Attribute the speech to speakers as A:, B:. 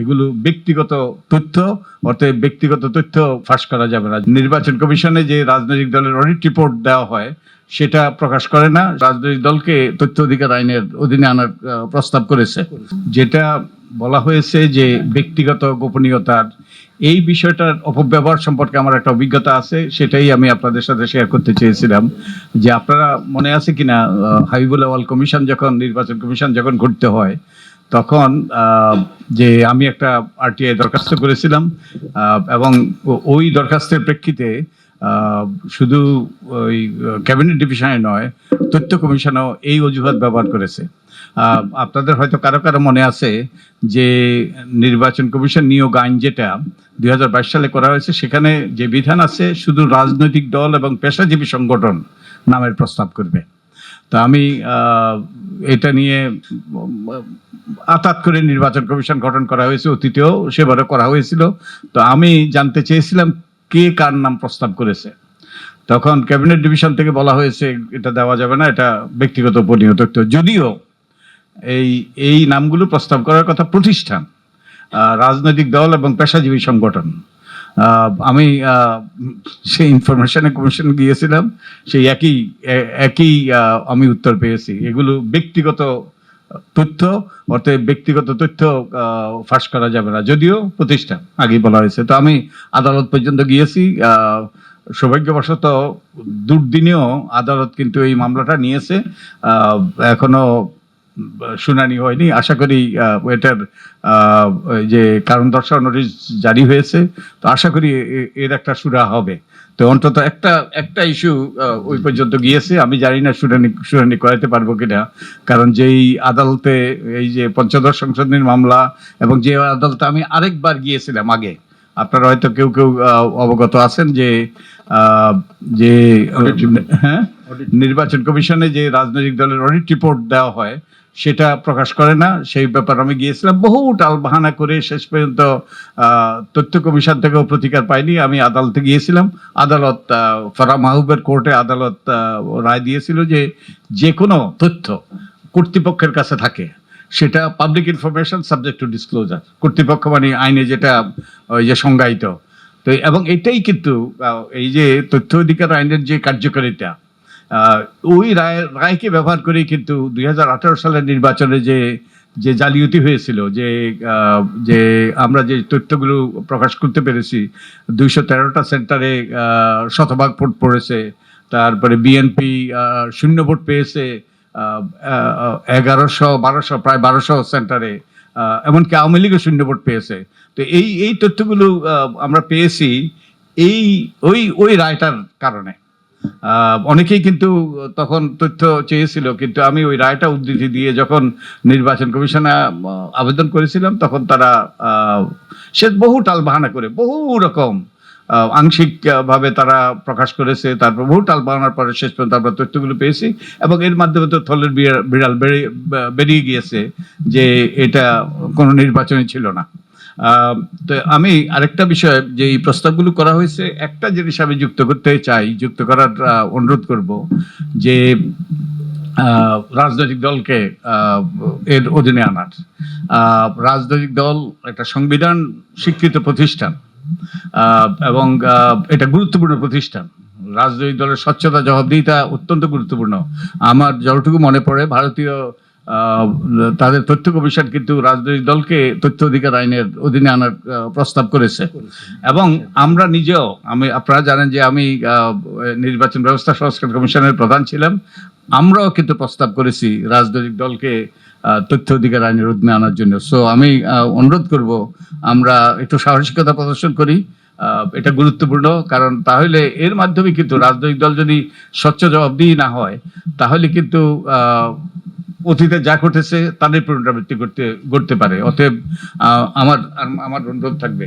A: এগুলো ব্যক্তিগত তথ্য, অতএব ব্যক্তিগত তথ্য ফাঁস করা যাবে না। নির্বাচন কমিশনে যে রাজনৈতিক দলের অডিট রিপোর্ট দেওয়া হয়, সেটা প্রকাশ করে না। রাজনৈতিক দলকে তথ্য অধিকার আইনের অধীনে আনার প্রস্তাব করেছে। যেটা বলা হয়েছে যে ব্যক্তিগত গোপনীয়তার, এই বিষয়টার অপব্যবহার সম্পর্কে আমার একটা অভিজ্ঞতা আছে, সেটাই আমি আপনাদের সাথে শেয়ার করতে চেয়েছিলাম। যে আপনারা মনে আছে কিনা হাবিবুল আওয়াল কমিশন যখন, নির্বাচন কমিশন যখন ঘটতে হয় তখন যে আমি একটা আরটিআই দরখাস্ত করেছিলাম এবং ওই দরখাস্তের প্রেক্ষিতে শুধু ওই ক্যাবিনেট ডিভিশনে নয়, তথ্য কমিশনও এই অজুহাত ব্যবহার করেছে। আপনাদের হয়তো কারও কারও মনে আছে যে, নির্বাচন কমিশন নিয়োগ আইন যেটা দুই হাজার বাইশ সালে করা হয়েছে, সেখানে যে বিধান আছে, শুধু রাজনৈতিক দল এবং পেশাজীবী সংগঠন নামের প্রস্তাব করবে। তো আমি এটা নিয়ে, আতাত করে নির্বাচন কমিশন গঠন করা হয়েছে, অতীতেও সেবারও করা হয়েছিল। তো আমি জানতে চেয়েছিলাম কে কার নাম প্রস্তাব করেছে। তখন ক্যাবিনেট ডিভিশন থেকে বলা হয়েছে, এটা দেওয়া যাবে না, এটা ব্যক্তিগত তথ্য। যদিও এই এই নামগুলো প্রস্তাব করার কথা প্রতিষ্ঠান রাজনৈতিক দল এবং পেশাজীবী সংগঠন। আমি সেই ইনফরমেশনে কমিশন গিয়েছিলাম, সেই একই একই আমি উত্তর পেয়েছি। এগুলো ব্যক্তিগত তথ্য অর্থাৎ ব্যক্তিগত তথ্য ফাঁস করা যাবে না। যদিও প্রতিষ্ঠান আগেই বলা হয়েছে। তো আমি আদালত পর্যন্ত গিয়েছি সৌভাগ্যবশত দুর্দিনেও আদালত কিন্তু এই মামলাটা নিয়েছে। এখনও শুনানি হয়নি। আশা করি এটার যে কারণ দর্শাও নোটিশ জারি হয়েছে তো আশা করি এর একটা সুরা হবে। তো অন্তত একটা একটা ইস্যু ওই পর্যন্ত গিয়েছে। আমি জানি না শুনানি শুনানি করাতে পারব কিনা। কারণ যেই আদালতে এই যে পঞ্চদশ সংশোধনীর মামলা এবং যে আদালতে আমি আরেকবার গিয়েছিলাম আগে আপনারা হয়তো কেউ কেউ অবগত আছেন যে আহ, যে হ্যাঁ? নির্বাচন কমিশনে যে রাজনৈতিক দলের অডিট রিপোর্ট দেওয়া হয় সেটা প্রকাশ করে না। সেই ব্যাপারে আমি গিয়েছিলাম। বহু টালবাহানা করে শেষ পর্যন্ত তথ্য কমিশন থেকেও প্রতিকার পাইনি। আমি আদালতে গিয়েছিলাম। আদালত ফারা মাহবুবের কোর্টে আদালত রায় দিয়েছিল যে যে কোনো তথ্য কর্তৃপক্ষের কাছে থাকে, সেটা public information subject to disclosure কর্তৃপক্ষ মানে আইনে যেটা, ওই যে সংজ্ঞায়িত। তো এবং এটাই কিন্তু এই যে তথ্য অধিকার আইনের যে কার্যকারিতা ওই রায়, রায়কে ব্যবহার করেই কিন্তু দুই হাজার আঠেরো সালের নির্বাচনে যে যে জালিয়াতি হয়েছিল, যে যে আমরা যে তথ্যগুলো প্রকাশ করতে পেরেছি, দুইশো তেরোটা সেন্টারে শতভাগ ভোট পড়েছে, তারপরে বিএনপি শূন্য ভোট পেয়েছে এগারোশো, বারোশো, প্রায় বারোশো সেন্টারে এমনকি আওয়ামী লীগও শূন্য ভোট পেয়েছে। তো এই এই তথ্যগুলো আমরা পেয়েছি, এই, ওই ওই রায়টার কারণে। অনেকেই কিন্তু তখন তথ্য চেয়েছিল কিন্তু আমি ওই রায়টা উদ্ধৃতি দিয়ে যখন নির্বাচন কমিশনে আবেদন করেছিলাম তখন তারা সে বহু টাল বাহানা করে বহু রকম আহ, আংশিক ভাবে তারা প্রকাশ করেছে তারপর বহু টাল বাহানার পরে শেষ পর্যন্ত আমরা তথ্যগুলো পেয়েছি এবং এর মাধ্যমে তো থলের বিড়াল- বেরিয়ে গিয়েছে যে এটা কোনো নির্বাচনই ছিল না। তো আমি আরেকটা বিষয়, যে এই প্রস্তাবগুলো করা হয়েছে, একটা জিনিস আমি যুক্ত করতে চাই, যুক্ত করার অনুরোধ করব, যে রাজনৈতিক দলকে এর অধীনে আনার। রাজনৈতিক দল একটা সংবিধান স্বীকৃত প্রতিষ্ঠান এবং এটা গুরুত্বপূর্ণ প্রতিষ্ঠান। রাজনৈতিক দলের স্বচ্ছতা, জবাবদিহিতা অত্যন্ত গুরুত্বপূর্ণ। আমার যতটুকু মনে পড়ে, ভারতীয় তাদের তথ্য কমিশন কিন্তু রাজনৈতিক দলকে তথ্য অধিকার আইনের অধীনে আনার প্রস্তাব করেছে। এবং আমরা নিজেও, আমি, আপনারা জানেন যে আমি নির্বাচন ব্যবস্থা সংস্কার কমিশনের প্রধান ছিলাম। আমরাও কিন্তু প্রস্তাব করেছি রাজনৈতিক দলকে তথ্য অধিকার আইনের অধীনে আনার জন্য। সো আমি অনুরোধ করব, আমরা একটু সাহসিকতা প্রদর্শন করি। এটা গুরুত্বপূর্ণ, কারণ তাহলে এর মাধ্যমে কিন্তু রাজনৈতিক দল যদি স্বচ্ছ জবাবদিহি না হয়, তাহলে কিন্তু অতীতে যা ঘটেছে তাদের পুনরাবৃত্তি করতে করতে পারে। অতএব আমার আমার অনুরোধ থাকবে।